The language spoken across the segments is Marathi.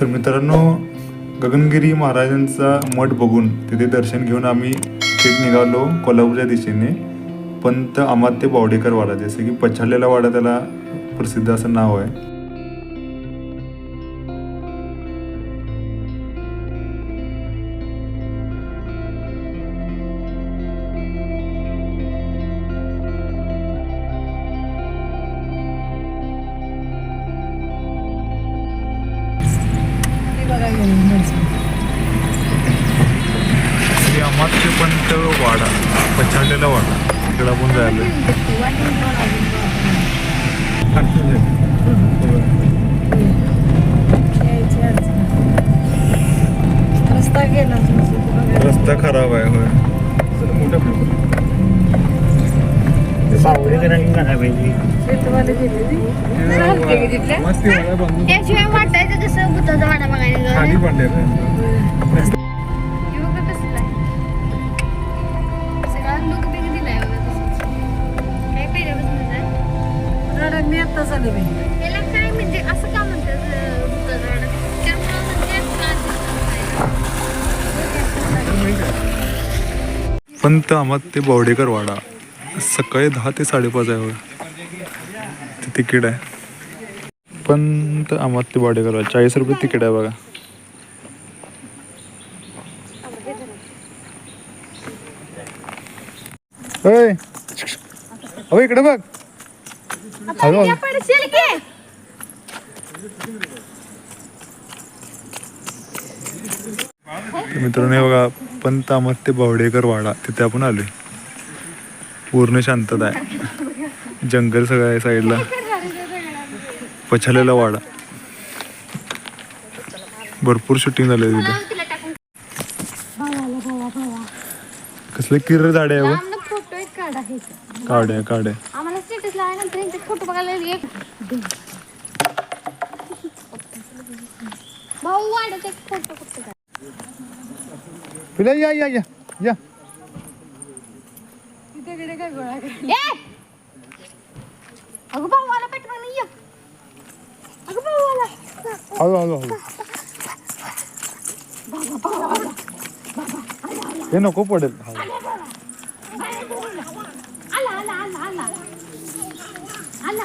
तर मित्रांनो गगनगिरी महाराजांचा मठ बघून तिथे दर्शन घेऊन आम्ही थेट निघालो कोल्हापूरच्या दिशेने. पंत अमात्य बावडेकर वाडा जसं की पछाडलेला वाडा त्याला प्रसिद्ध असं नाव आहे. श्री अमात्य पंत वाडा पछाडलेला वाडा तिकडे आपण जायला रस्ता गेला रस्ता खराब आहे होय. सावळेकरांनी त्याशिवाय वाटायचं कसं? बुद्धाचा वाडा बघायला काय मी झाली म्हणजे असं का म्हणतात पंत अमात्य बावडेकर वाडा. सकाळी दहा ते साडेपाच आहे. ते तिकीट आहे. पंत अमात्य बावडेकर वाडा चाळीस रुपये तिकीट आहे बघा. होय अहो इकडे बघ. तर मित्रांनो बघा पंत अमात्य बावडेकर वाडा तिथे आपण आलोय. पूर्ण शांतता आहे. जंगल सगळं आहे साईडला. पछालेला वाडा. भरपूर शूटिंग झालंय तिथे. कसले किर झाडे आहे बघ. आम्हाला फोटो एक काढा हे. काड्या काड्या आम्हाला स्टेटस लावल्यानंतर यांचे फोटो बघायला एक भाऊ वाढत एक फोटो फक्त या या या या. तिथे काय गोळा कर ए! अगं भाऊ आला पेटवा नाही ये. अगं भाऊ आला हळू हळू हळू हे नको पडेल हळू. आला आला आला आला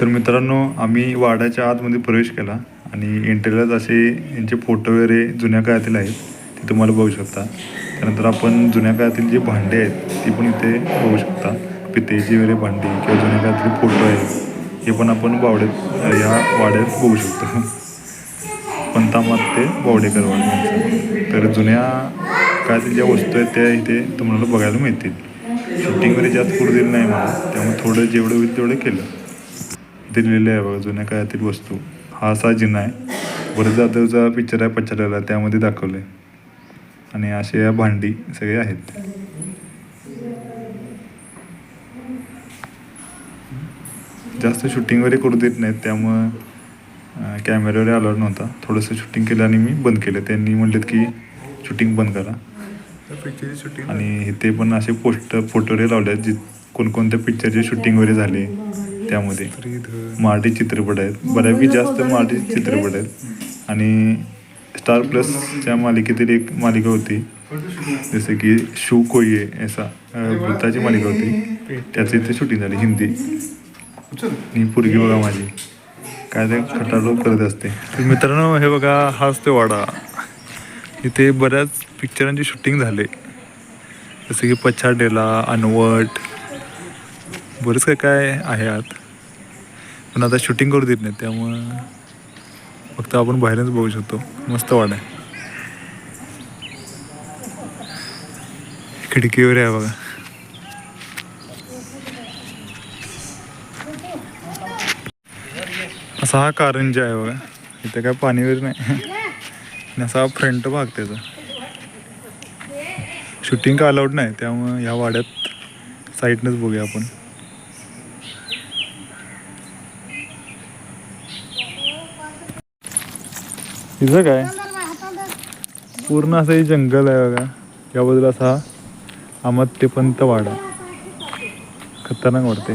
तर मित्रांनो आम्ही वाड्याच्या आतमध्ये प्रवेश केला आणि एंट्रीलाच असे यांचे फोटो वगैरे जुन्या काळातील आहेत तुम्हाला बघू शकता. त्यानंतर आपण जुन्या काळातील जे भांडे आहेत ती पण इथे बघू शकता. पितेची वगैरे भांडी किंवा जुन्या काळातील फोटो आहेत हे पण आपण बावड्यात या वाड्यात बघू शकतो. पंतामाते बावडेकर वाड्यांचं तर जुन्या काळातील ज्या वस्तू आहेत त्या इथे तुम्हाला बघायला मिळतील. शूटिंगमध्ये वगैरे जास्त करू दिलं नाही मला त्यामुळे थोडं जेवढं होईल तेवढं केलं. इथे लिहिलं आहे बघा जुन्या काळातील वस्तू. हा असा जिना आहे. बरं जाधवचा पिक्चर आहे पच्चालेला त्यामध्ये दाखवलं आहे आणि असे या भांडी सगळे आहेत. जास्त शूटिंग वगैरे करू देत नाहीत त्यामुळं कॅमेऱ्यावर अलाउड नव्हता. थोडंसं शूटिंग केलं आणि मी बंद केलं. त्यांनी म्हणलेत की शूटिंग बंद करा. आणि इथे पण असे पोस्टर फोटो वगैरे लावले आहेत जे कोणकोणत्या पिक्चरचे शूटिंग वगैरे झाले त्यामध्ये. मराठी चित्रपट आहेत. बऱ्यापैकी जास्त मराठी चित्रपट आहेत. आणि स्टार प्लसच्या मालिकेतील एक मालिका होती. जसं की शू कोये असा अं, भूताची मालिका होती. त्याचं इथे शूटिंग झाली हिंदी. ही पुरगी बघा माझी. काय ते खटारोप करत असते. मित्रांनो हे बघा हाच ते वाडा. इथे बऱ्याच पिक्चरांचे शूटिंग झाले. जसं की पछाडेला अनवट बरंच काय काय आहे आत. पण आता शूटिंग करू देत नाही त्यामुळं फक्त आपण बाहेरच बघू शकतो. मस्त वाडा आहे. खिडकीवर आहे बघा. असा हा कारंजा आहे बघा. इथे काय पाणी वगैरे नाही असा असा फ्रंट भाग त्याचा. शूटिंग का अलाउड नाही त्यामुळं ह्या वाड्यात साईडनंच बघूया आपण. तिचं काय? पूर्ण असं हे जंगल आहे बघा. या बाजूला असा आमत्यपंत वाडा. खतरनाक वाटते